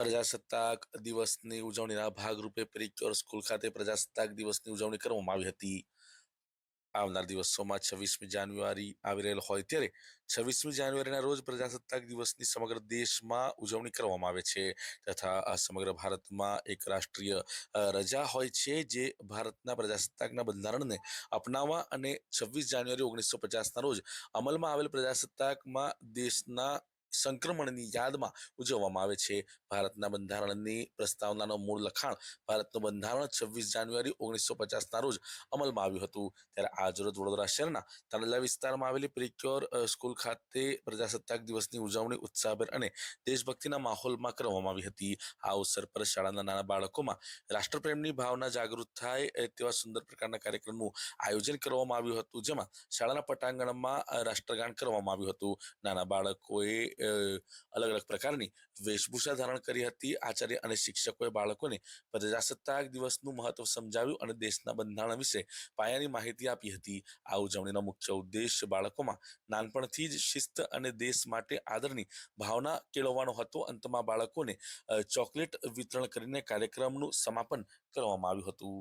પ્રજાસત્તાક દિવસની ઉજવણીના ભાગરૂપે પ્રિક્યોર સ્કૂલ ખાતે પ્રજાસત્તાક દિવસની ઉજવણી કરવામાં આવી હતી. આવનાર દિવસોમાં છવ્વીસમી જાન્યુઆરી આવી રહેલ હોય ત્યારે છવ્વીસમી જાન્યુઆરીના રોજ પ્રજાસત્તાક દિવસની સમગ્ર દેશમાં ઉજવણી કરવામાં આવે છે તથા સમગ્ર ભારતમાં એક રાષ્ટ્રીય રજા હોય છે જે ભારતના પ્રજાસત્તાકના બંધારણને અપનાવવા અને છવ્વીસ જાન્યુઆરી ઓગણીસો પચાસના રોજ અમલમાં આવેલ પ્રજાસત્તાકમાં દેશના સંક્રમણની યાદમાં ઉજવવામાં આવે છે. ભારતના બંધારણની પ્રસ્તાવનાનો મૂળ લખાણ ભારતનું બંધારણ છવ્વીસ જાન્યુઆરી ઓગણીસો પચાસના રોજ અમલમાં આવ્યું હતું. ત્યારે આજરોજ વડોદરા શહેરના તાંડલા વિસ્તારમાં આવેલી પ્રિક્યોર સ્કૂલ ખાતે પ્રજાસત્તાક દિવસની ઉજવણી ઉત્સાહભેર અને દેશભક્તિના માહોલમાં કરવામાં આવી હતી. આ અવસર પર શાળાના નાના બાળકોમાં રાષ્ટ્રપ્રેમની ભાવના જાગૃત થાય તેવા સુંદર પ્રકારના કાર્યક્રમનું આયોજન કરવામાં આવ્યું હતું. જેમાં શાળાના પટાંગણમાં રાષ્ટ્રગાન કરવામાં આવ્યું હતું. નાના બાળકોએ અલગ અલગ પ્રકારની વેશભૂષા ધારણ કરી હતી આચાર્ય અને શિક્ષકોએ બાળકોને પ્રજાસત્તાક દિવસનું મહત્વ સમજાવ્યું અને દેશના બંધારણ વિશે પાયાની માહિતી આપી હતી. આ ઉજવણીનો મુખ્ય ઉદ્દેશ બાળકોમાં નાનપણથી જ શિસ્ત અને દેશ માટે આદરની ભાવના કેળવવાનો હતો. અંતમાં બાળકોને ચોકલેટ વિતરણ કરીને કાર્યક્રમનું સમાપન કરવામાં આવ્યું હતું.